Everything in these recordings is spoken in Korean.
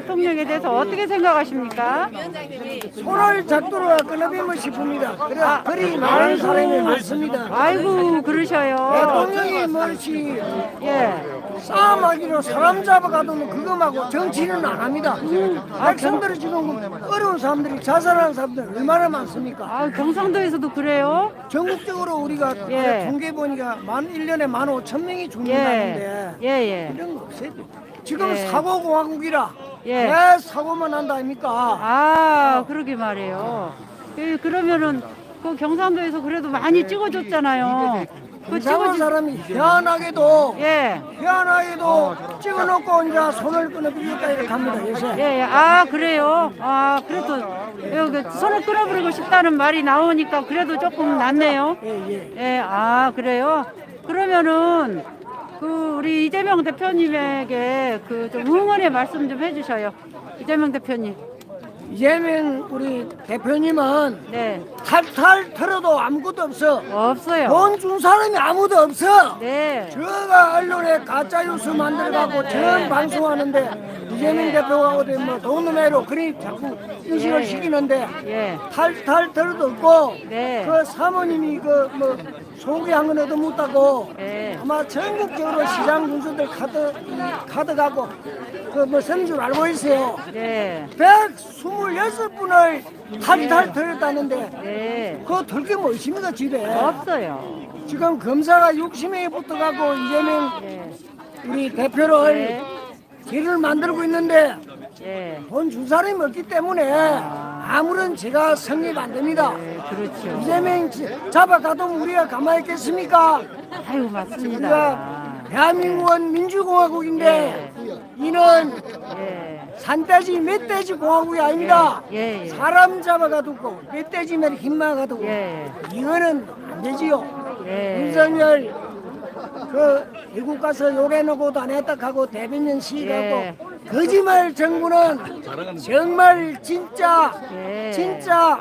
대통령에 대해서 어떻게 생각하십니까? 손을 잡도록 끊어비면 싶습니다. 그래, 그리 많은 사람이 많습니다. 아이고 그러셔요. 대통령이 뭐지 예. 싸움하기로 사람 잡아가도 그거하고 정치는 안 합니다. 백성들이 지금 어려운 사람들이 자살하는 사람들 얼마나 많습니까? 아 경상도에서도 그래요? 전국적으로 우리가 예. 통계 보니까 만 1년에 만 5천 명이 예. 죽는다는데 예 예. 이런 거 없어요. 지금 예. 사고공화국이라 예. 왜 사고만 한다 아닙니까? 아 그러게 말이에요. 그, 그러면은 그 경상도에서 그래도 많이 찍어줬잖아요. 그 이상한 찍어주. 사람이 희한하게도 예. 희한하게도 찍어놓고 이제 손을 끊어비겠다 이렇게 합니다 요새 예, 예. 아, 그래요? 아, 그래도, 여기 손을 끌어버리고 싶다는 말이 나오니까 그래도 조금 낫네요. 예, 예. 예, 아, 그래요? 그러면은, 그, 우리 이재명 대표님에게 그 좀 응원의 말씀 좀 해주셔요. 이재명 대표님. 이재명 우리 대표님은 네. 탈탈 털어도 아무것도 없어 없어요. 돈 준 사람이 아무도 없어 네. 저가 언론에 가짜 뉴스 만들어갖고 전 방송하는데 이재명 대표가 어디 뭐 돈으로 그리 자꾸 인식을 예. 시키는데 예. 탈탈 털어도 없고 네. 그 사모님이 그 뭐 소개한 건 얻어묻다고 네. 아마 전국적으로 시장 군수들 카드 이 카드 갖고 그뭐 선줄 알고 있어요. 네. 126분을 탈탈 털었다는데 네. 그거 털게 뭐 있습니까 집에? 없어요. 지금 검사가 60명이 붙어갖고 이재명 네. 우리 대표를 네. 길을 만들고 있는데 예. 돈준 사람이 없기 때문에 아무런 죄가 성립 안 됩니다. 네, 그렇죠. 이재명 지- 잡아가도 우리가 가만히 있겠습니까? 아유, 우리가 맞습니다. 대한민국은 민주공화국인데 이는 예. 산돼지 멧돼지 공화국이 아닙니다. 예, 예. 사람 잡아가두고 멧돼지면 힘만 가두고 예. 이거는 안 되지요. 예. 윤석열 그 미국 가서 욕해놓고도 안 했다 하고 대변인 시위하고 예. 거짓말 정부는 정말 진짜 예. 진짜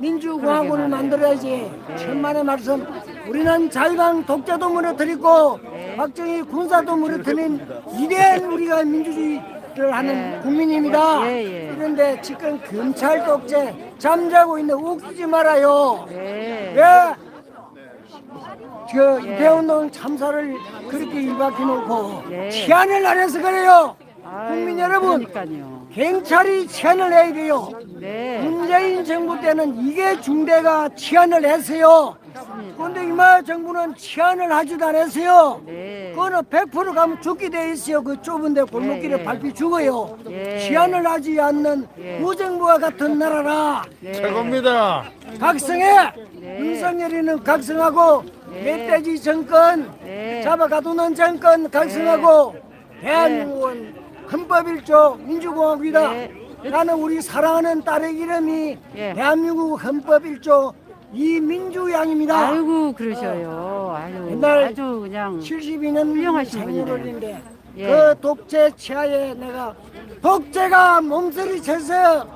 민주공화국을 만들어야지 천만의 말씀 우리는 자유당 독재도 무너뜨리고 네. 박정희 군사도 무너뜨린 위대한 우리가 민주주의를 하는 예. 국민입니다 예, 예. 그런데 지금 검찰 독재 잠자고 있는 웃기지 말아요 예. 왜? 저 예. 이태원동 참사를 그렇게 일박해 놓고 예. 치안을 안 해서 그래요. 국민 여러분, 그러니까요. 경찰이 치안을 해야 돼요. 네. 문재인 정부 때는 이게 중대가 치안을 했어요. 그런데 이마 정부는 치안을 하지도 않았어요. 네. 그거는 100% 가면 죽게 돼 있어요. 그 좁은데 골목길에 예, 예. 밟히 죽어요. 예. 치안을 하지 않는 예. 무정부와 같은 나라라. 네. 최고입니다. 각성해 네. 윤석열이는 각성하고 멧돼지 정권 네. 잡아가두는 정권 각성하고 대한민국은 헌법 1조 민주공화국이다 네. 나는 우리 사랑하는 딸의 이름이 예. 대한민국 헌법 1조 이민주양입니다 아이고 그러셔요. 아유 옛날 아주 그냥 72년 훌륭하신 생일월인데 예. 그 독재 치하에 내가 독재가 몸서리 쳐서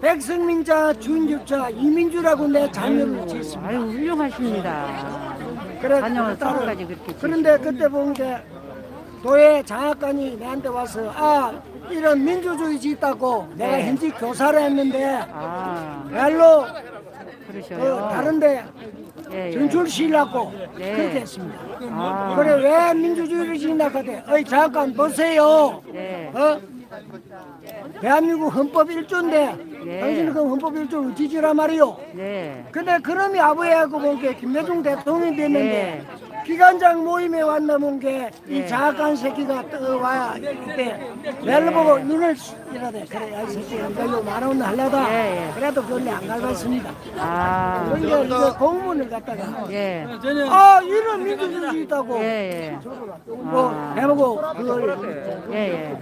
백성민자 주인주자 이민주라고 내 자녀를 지었습니다 아유 훌륭하십니다. 그래, 딸을. 서로까지 그렇게 그런데 그때 본게 도에 장학관이 내한테 와서 아 이런 민주주의 짓다고 내가 네. 현지 교사를 했는데 아 별로 그 그러셔요. 다른데 예, 예. 전출시라고 네. 그렇게 했습니다. 아, 그래 왜 민주주의를 짓나 그때 어이 장학관 보세요. 네. 어? 대한민국 헌법 1조인데 네. 당신은 그 헌법 1조를 지지라 말이요. 네. 근데 그놈이 아버지하고 본게 김대중 대통령이 됐는데 네. 기관장 모임에 왔나 본 게 이 네. 장악한 새끼가 떠와야 이때 멜로 보고 눈을 이러대 그래 야이 새끼 이거 요 만원 하려다 예, 예. 그래도 그걸 안 밟았습니다 아, 그러니까 이거 공문을 갖다가 예. 아 이런 민주주의 있다고 예, 예. 뭐 해보고 그걸 예, 예.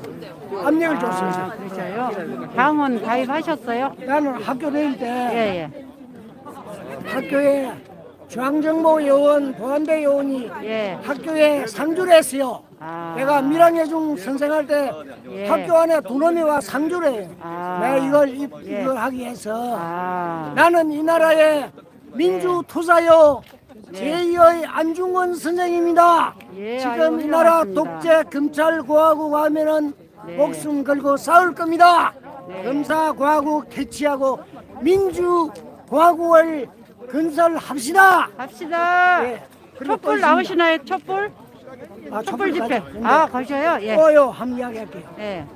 압력을 아, 줬어요 그러셔요? 당원 가입하셨어요? 나는 학교 다닐 때 예, 예. 학교에 중앙정보 요원 보안대 요원이 예. 학교에 상주를 했어요. 아. 내가 밀양예중 선생할 때 예. 학교 안에 두 놈이 와 상주를 해요. 아. 내가 이걸 이, 예. 걸 하기 위해서 아, 나는 이 나라의 민주투사요 제2의 안중근 선생입니다. 예, 지금 이 나라. 독재 검찰 고하고 하면은 네. 목숨 걸고 싸울 겁니다. 네. 검사과국 퇴치하고 민주과국을 건설합시다. 갑시다. 예. 그리고 또 촛불 있습니다. 나오시나요? 촛불? 아, 촛불 집회. 아, 가셔요? 예. 또요 한 이야기 할게요. 예.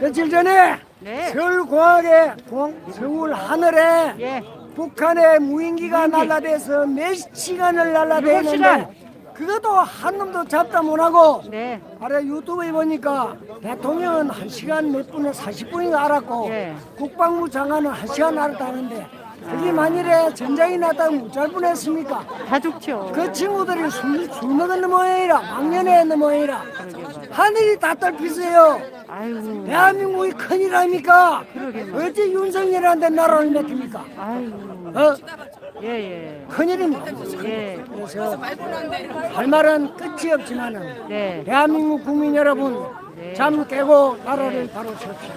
며칠 전에 네. 서울 공항의 공, 서울 하늘에 예. 북한의 무인기가 날라대서 몇 시간을 일곱 날라대는데. 그것도 한 놈도 잡다 못하고 네. 아래 유튜브에 보니까 대통령은 한시간몇 분에 40분인가 알았고 예. 국방부 장관은 한시간 알았다는데 그게 만일에 전쟁이 났다면 어쩔 뻔했습니까? 다 죽죠. 그 친구들이 술, 술 먹은 모양이라 했는 모양이라 하늘이 다 떨피세요 아이고. 대한민국이 큰일 아닙니까? 어째 윤석열한테 나라를 맡깁니까? 아이고. 어? 예, 예. 큰일입니다. 예. 그래서 할 말은 끝이 없지만은 네. 대한민국 국민 여러분 네. 잠 깨고 나라를 바로 세웁시다.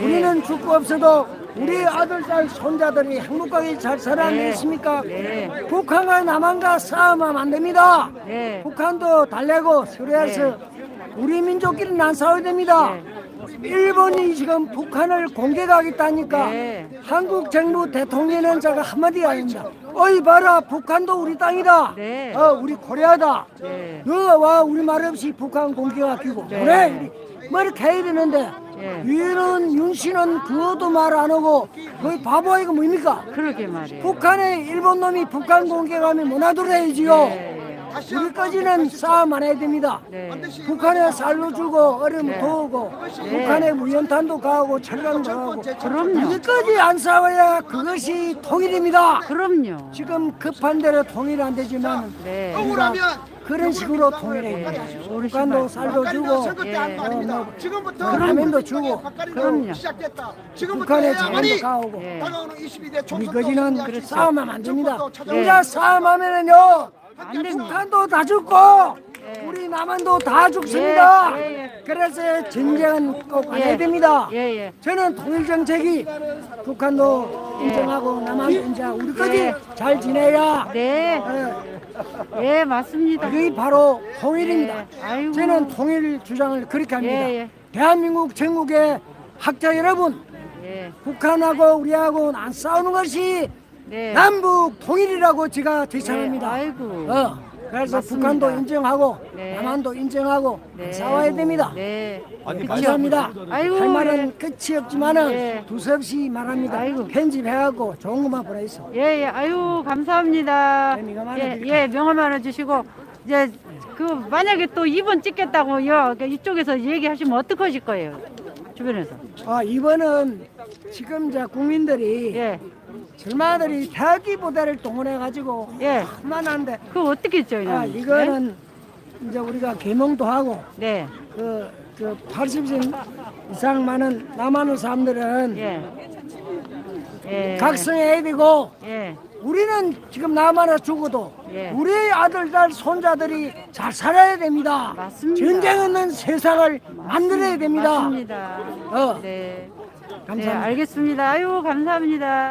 우리는 죽고 없어도 우리 아들, 딸, 손자들이 행복하게 잘 살아야 네. 네. 북한과 남한과 싸움하면 안 됩니다. 네. 북한도 달래고 수레해서 우리 민족끼리는 안 싸워야 됩니다. 네. 일본이 지금 북한을 공격하겠다니까 네. 한국 정부 대통령은 제가 한마디 아닙니다. 어이 봐라 북한도 우리 땅이다. 네. 어 우리 코리아다. 네. 너와 우리 말 없이 북한 공격하기고 네. 그래 뭐 이렇게 해야 되는데 네. 윤은 윤 씨는 그것도 말 안 하고 거의 바보 아이가 뭡니까? 그러게 말이에요. 북한에 일본 놈이 북한 공격하면 문화도래야지요. 네. 우리까지는 싸움 안 해야 됩니다. 네. 북한에 쌀로 주고 얼음 네. 도우고 북한에 무연탄도 가고 철강도 가고 그럼요. 이것까지 안 싸워야 그것이 통일입니다. 그럼요. 지금 급한 대로 통일 안 되지만 네. 우리가 그런 식으로 통일해야 됩니다. 북한도 쌀도 주고 예. 어, 뭐 지금부터 그 라면도 주고 그럼요. 시작됐다. 지금부터 북한에 해야만이 자원도 가오고 예. 다가오는 22대 총선 우리까지는 싸움하면 안 됩니다. 예. 우리가 싸움하면은요. 북한도 다 죽고 예. 우리 남한도 다 죽습니다. 예, 예, 그래서 전쟁은 꼭안 예. 해야 됩니다. 예, 예. 저는 통일 정책이 북한도 인정하고 남한도 인정하고 우리까지 예. 잘 지내야 네. 어, 예, 맞습니다. 그게 바로 통일입니다. 예. 아이고. 저는 통일 주장을 그렇게 합니다. 예, 예. 대한민국 전국의 학자 여러분, 예. 북한하고 우리하고는 안 싸우는 것이 네. 남북 통일이라고 제가 제창합니다. 네, 아이고. 어, 그래서 맞습니다. 북한도 인정하고 네. 남한도 인정하고 네. 싸워야 됩니다. 네. 감사합니다. 아이고, 할 말은 예. 끝이 없지만은 예. 두서없이 말합니다. 아이고. 편집해갖고 좋은 것만 보내있어. 예, 예, 아유, 감사합니다. 네, 명함 예, 드릴게요. 예, 명함 하나 주시고, 이제, 그, 만약에 또 2번 찍겠다고요, 그 이쪽에서 얘기하시면 어떡하실 거예요? 주변에서. 아 이번은 지금 이제 국민들이 예, 젊은이들이 대학기 부대를 동원해 가지고 예. 만한데 그거 어떻게 했죠, 이는? 아 이거는 이제 우리가 개몽도 하고 네, 그, 그 80세 이상 많은 남한의 사람들은 예. 예. 각성해야 되고 예, 우리는 지금 남한에 죽어도 예. 우리 아들, 딸, 손자들이 잘 살아야 됩니다. 맞습니다. 전쟁 없는 세상을 만들어야 됩니다. 맞습니다. 어. 네. 네, 감사합니다. 알겠습니다. 아유, 감사합니다.